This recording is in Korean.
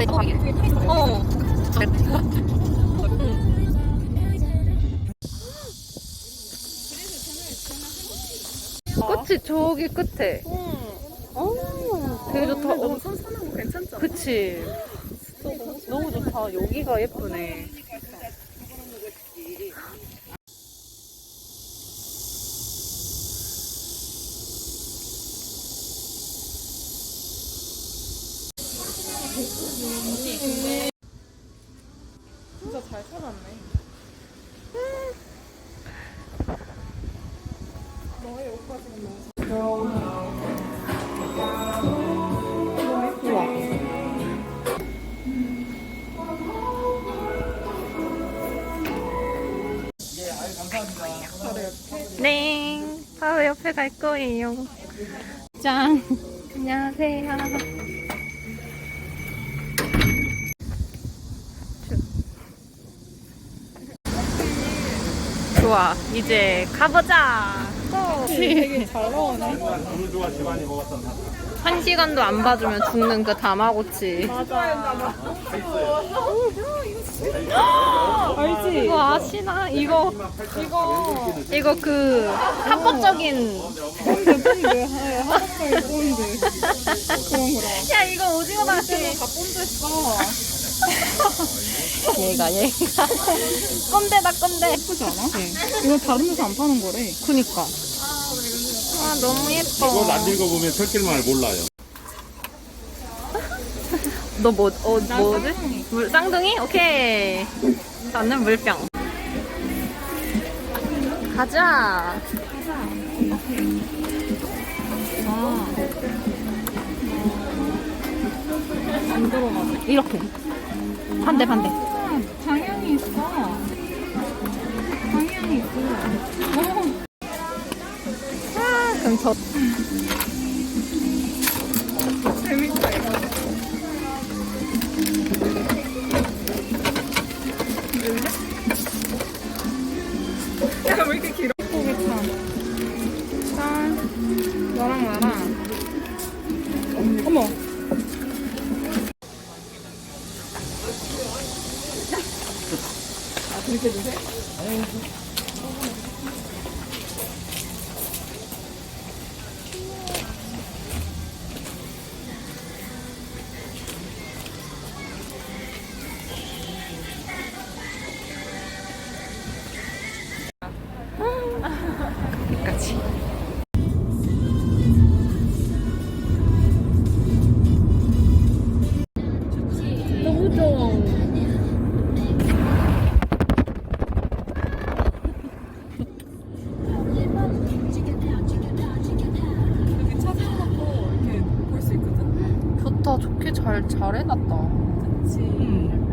내 거하게. 어. 그치 저기 끝에. 어, 되게 좋다. 어, 선선하고 괜찮잖아. 그치. 너무 좋다. 여기가 예쁘네. 진짜 잘 찾았네. 너의 옷까지는 너무 네. 바로 옆에 갈 거예요. 짠. 안녕하세요. 좋아. 이제 가보자. 고! 되게 잘 나오네. 한 시간도 안 봐주면 죽는 그 다마고치. 맞아. 알지? 이거 아시나? 이거 이거 이거 그 합법적인. 하박사의 그런 거라. 야 이거 오징어 다시. 다. 얘가 얘가 꼰대다 꼰대. 예쁘지 않아? 네. 이거 다른 데서 안 파는 거래. 그니까. 아 너무 예뻐. 이거 안 읽어보면 철길만을 몰라요. 너 뭐, 어, 난 뭐지? 쌍둥이. 물, 쌍둥이? 오케이. 나는 물병. 가자. 아. 안 들어가네. 이렇게. 반대, 반대. 아, 방향이 있어. 방향이 있어. 어. 아, 그럼 저. 아, 그렇게 드세? 여기까지. 잘, 잘 해놨다. 그치. 응.